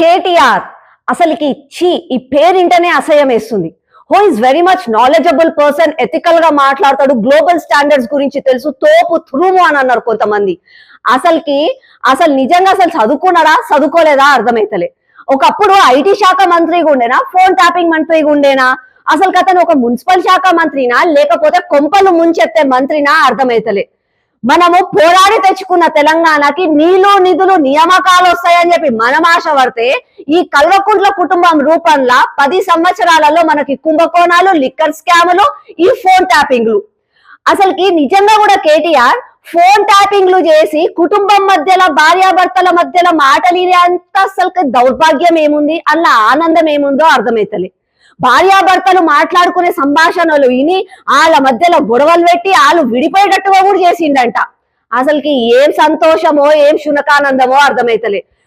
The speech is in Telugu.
కేటీఆర్ అసలుకి ఛీ ఈ పేరింటనే అసహ్యం వేస్తుంది. Who is very much knowledgeable person ఎథికల్గా మాట్లాడతాడు గ్లోబల్ స్టాండర్డ్స్ గురించి తెలుసు తోపు త్రూము అని అన్నారు కొంతమంది. అసలుకి అసలు నిజంగా అసలు చదువుకున్నాడా చదువుకోలేదా అర్థమైతలే. ఒకప్పుడు ఐటీ శాఖ మంత్రిగా ఉండేనా ఫోన్ ట్యాపింగ్ మంత్రిగా ఉండేనా? అసలు అతను ఒక మున్సిపల్ శాఖ మంత్రినా లేకపోతే కొంపలు ముంచెత్తే మంత్రినా అర్థమైతలే. మనము పోరాడి తెచ్చుకున్న తెలంగాణకి నీలో నిధులు నియామకాలు వస్తాయని చెప్పి మనం ఆశ పడితే ఈ కల్వకుంట్ల కుటుంబం రూపంలో పది సంవత్సరాలలో మనకి కుంభకోణాలు లిక్కర్ స్కాములు ఈ ఫోన్ ట్యాపింగ్లు. అసలుకి నిజంగా కూడా కేటీఆర్ ఫోన్ ట్యాపింగ్లు చేసి కుటుంబం మధ్యలో భార్యాభర్తల మధ్యలో మాటలు అంత అసలు దౌర్భాగ్యం ఏముంది? అన్న ఆనందం ఏముందో అర్థమైతలే. భార్యాభర్తలు మాట్లాడుకునే సంభాషణలు విని వాళ్ళ మధ్యలో గొడవలు పెట్టి వాళ్ళు విడిపోయేటట్టుగా కూడా చేసిండంట. అసలుకి ఏం సంతోషమో ఏం శునకానందమో అర్థమైతలే.